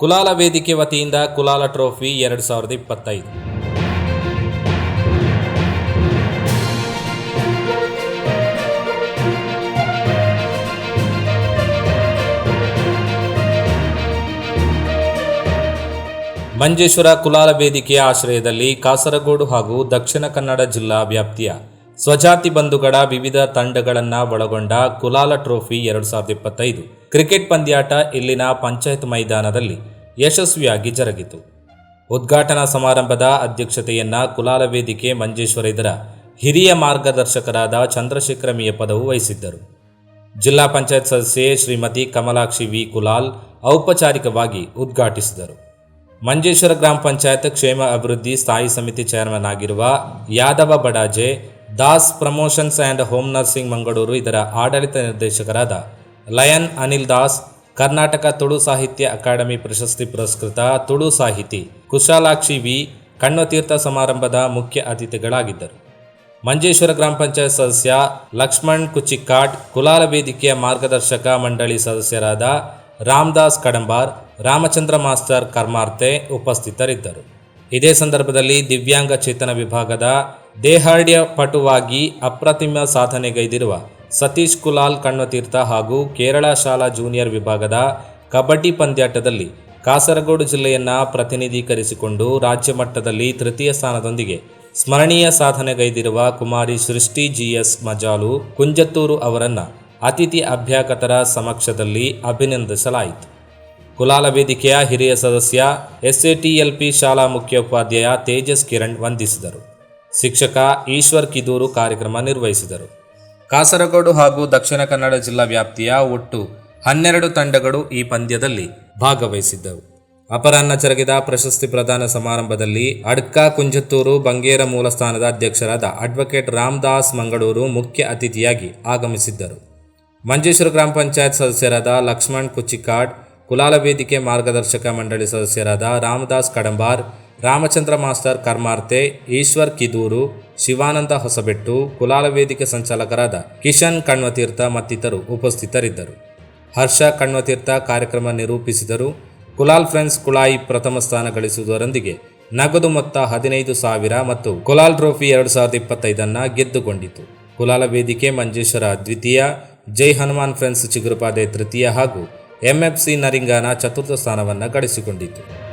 ಕುಲಾಲ ವೇದಿಕೆ ವತಿಯಿಂದ ಕುಲಾಲ ಟ್ರೋಫಿ ಎರಡು ಸಾವಿರದ ಇಪ್ಪತ್ತೈದು. ಮಂಜೇಶ್ವರ ಕುಲಾಲ ವೇದಿಕೆಯ ಆಶ್ರಯದಲ್ಲಿ ಕಾಸರಗೋಡು ಹಾಗೂ ದಕ್ಷಿಣ ಕನ್ನಡ ಜಿಲ್ಲಾ ವ್ಯಾಪ್ತಿಯ ಸ್ವಜಾತಿ ಬಂಧುಗಳ ವಿವಿಧ ತಂಡಗಳನ್ನು ಒಳಗೊಂಡ ಕುಲಾಲ ಟ್ರೋಫಿ ಎರಡು ಸಾವಿರದ ಇಪ್ಪತ್ತೈದು. ಕ್ರಿಕೆಟ್ ಪಂದ್ಯಾಟ ಇಲ್ಲಿನ ಪಂಚಾಯತ್ ಮೈದಾನದಲ್ಲಿ ಯಶಸ್ವಿಯಾಗಿ ಜರುಗಿತು. ಉದ್ಘಾಟನಾ ಸಮಾರಂಭದ ಅಧ್ಯಕ್ಷತೆಯನ್ನ ಕುಲಾಲ ವೇದಿಕೆ ಮಂಜೇಶ್ವರ ಇದರ ಹಿರಿಯ ಮಾರ್ಗದರ್ಶಕರಾದ ಚಂದ್ರಶೇಖರ ಮಿಯಪದವು ವಹಿಸಿದ್ದರು. ಜಿಲ್ಲಾ ಪಂಚಾಯತ್ ಸದಸ್ಯೆ ಶ್ರೀಮತಿ ಕಮಲಾಕ್ಷಿ ವಿ. ಕುಲಾಲ್ ಔಪಚಾರಿಕವಾಗಿ ಉದ್ಘಾಟಿಸಿದರು. ಮಂಜೇಶ್ವರ ಗ್ರಾಮ ಪಂಚಾಯತ್ ಕ್ಷೇಮ ಅಭಿವೃದ್ಧಿ ಸ್ಥಾಯಿ ಸಮಿತಿ ಚೇರ್ಮನ್ ಆಗಿರುವ Yadava Badaje Das promotions and home nursing Mangaluru ಇದರ ಆಡಳಿತ ನಿರ್ದೇಶಕರಾದ ಲಯನ್ ಅನಿಲ್ ದಾಸ್, ಕರ್ನಾಟಕ ತುಳು ಸಾಹಿತ್ಯ ಅಕಾಡೆಮಿ ಪ್ರಶಸ್ತಿ ಪುರಸ್ಕೃತ ತುಳು ಸಾಹಿತಿ ಕುಶಾಲಾಕ್ಷಿ ವಿ, ಕಣ್ಣತೀರ್ಥ ಸಮಾರಂಭದ ಮುಖ್ಯ ಅತಿಥಿಗಳಾಗಿದ್ದರು. ಮಂಜೇಶ್ವರ ಗ್ರಾಮ ಪಂಚಾಯತ್ ಸದಸ್ಯ ಲಕ್ಷ್ಮಣ್ ಕುಚಿಕ್ಕಾಟ್ ಕುಲಾಲ ವೇದಿಕೆಯ ಮಾರ್ಗದರ್ಶಕ ಮಂಡಳಿ ಸದಸ್ಯರಾದ ರಾಮದಾಸ್ ಕಡಂಬಾರ್, ರಾಮಚಂದ್ರ ಮಾಸ್ಟರ್ ಕರ್ಮಾರ್ತೆ ಉಪಸ್ಥಿತರಿದ್ದರು. ಇದೇ ಸಂದರ್ಭದಲ್ಲಿ ದಿವ್ಯಾಂಗ ಚೇತನ ವಿಭಾಗದ ದೇಹಾಢ್ಯ ಪಟುವಾಗಿ ಅಪ್ರತಿಮ ಸಾಧನೆಗೈದಿರುವ ಸತೀಶ್ ಕುಲಾಲ್ ಕಣ್ಣತೀರ್ಥ ಹಾಗೂ ಕೇರಳ ಶಾಲಾ ಜೂನಿಯರ್ ವಿಭಾಗದ ಕಬಡ್ಡಿ ಪಂದ್ಯಾಟದಲ್ಲಿ ಕಾಸರಗೋಡು ಜಿಲ್ಲೆಯನ್ನ ಪ್ರತಿನಿಧೀಕರಿಸಿಕೊಂಡು ರಾಜ್ಯ ಮಟ್ಟದಲ್ಲಿ ತೃತೀಯ ಸ್ಥಾನದೊಂದಿಗೆ ಸ್ಮರಣೀಯ ಸಾಧನೆಗೈದಿರುವ ಕುಮಾರಿ ಸೃಷ್ಟಿ ಜಿಎಸ್ ಮಜಾಲು ಕುಂಜತ್ತೂರು ಅವರನ್ನು ಅತಿಥಿ ಅಭ್ಯಾಗತರ ಸಮಕ್ಷದಲ್ಲಿ ಅಭಿನಂದಿಸಲಾಯಿತು. ಕುಲಾಲ ವೇದಿಕೆಯ ಹಿರಿಯ ಸದಸ್ಯ ಎಸ್ಎಟಿಎಲ್ಪಿ ಶಾಲಾ ಮುಖ್ಯೋಪಾಧ್ಯಾಯ ತೇಜಸ್ ಕಿರಣ್ ವಂದಿಸಿದರು. ಶಿಕ್ಷಕ ಈಶ್ವರ್ ಕಿದೂರು ಕಾರ್ಯಕ್ರಮ ನಿರ್ವಹಿಸಿದರು. ಕಾಸರಗೋಡು ಹಾಗೂ ದಕ್ಷಿಣ ಕನ್ನಡ ಜಿಲ್ಲಾ ವ್ಯಾಪ್ತಿಯ ಒಟ್ಟು ಹನ್ನೆರಡು ತಂಡಗಳು ಈ ಪಂದ್ಯದಲ್ಲಿ ಭಾಗವಹಿಸಿದ್ದವು. ಅಪರಾಹ್ನ ಜರುಗಿದ ಪ್ರಶಸ್ತಿ ಪ್ರದಾನ ಸಮಾರಂಭದಲ್ಲಿ ಅಡ್ಕ ಕುಂಜತ್ತೂರು ಬಂಗೇರ ಮೂಲಸ್ಥಾನದ ಅಧ್ಯಕ್ಷರಾದ ಅಡ್ವೊಕೇಟ್ ರಾಮದಾಸ್ ಮಂಗಳೂರು ಮುಖ್ಯ ಅತಿಥಿಯಾಗಿ ಆಗಮಿಸಿದ್ದರು. ಮಂಜೇಶ್ವರ ಗ್ರಾಮ ಪಂಚಾಯತ್ ಸದಸ್ಯರಾದ ಲಕ್ಷ್ಮಣ್ ಕುಚಿಕಾಡ್ ಕುಲಾಲ ವೇದಿಕೆ ಮಾರ್ಗದರ್ಶಕ ಮಂಡಳಿ ಸದಸ್ಯರಾದ ರಾಮದಾಸ್ ಕಡಂಬಾರ್ ರಾಮಚಂದ್ರ ಮಾಸ್ಟರ್ ಕರ್ಮಾರ್ತೆ, ಈಶ್ವರ್ ಕಿದೂರು, ಶಿವಾನಂದ ಹೊಸಬೆಟ್ಟು, ಕುಲಾಲ ವೇದಿಕೆ ಸಂಚಾಲಕರಾದ ಕಿಶನ್ ಕಣ್ವತೀರ್ಥ ಮತ್ತಿತರು ಉಪಸ್ಥಿತರಿದ್ದರು. ಹರ್ಷ ಕಣ್ವತೀರ್ಥ ಕಾರ್ಯಕ್ರಮ ನಿರೂಪಿಸಿದರು. ಕುಲಾಲ್ ಫ್ರೆಂಡ್ಸ್ ಕುಳಾಯಿ ಪ್ರಥಮ ಸ್ಥಾನ ಗಳಿಸುವುದರೊಂದಿಗೆ ನಗದು ಮೊತ್ತ ಹದಿನೈದು ಸಾವಿರ ಮತ್ತು ಕುಲಾಲ್ ಟ್ರೋಫಿ ಎರಡು ಸಾವಿರದ ಇಪ್ಪತ್ತೈದನ್ನು ಗೆದ್ದುಕೊಂಡಿತು ಕುಲಾಲ ವೇದಿಕೆ ಮಂಜೇಶ್ವರ ದ್ವಿತೀಯ, ಜೈ ಹನುಮಾನ್ ಫ್ರೆಂಡ್ಸ್ ಚಿಗುರುಪಾದೆ ತೃತೀಯ ಹಾಗೂ ಎಂಎಫ್ಸಿ ನರಿಂಗಾನ ಚತುರ್ಥ ಸ್ಥಾನವನ್ನು ಗಳಿಸಿಕೊಂಡಿತು.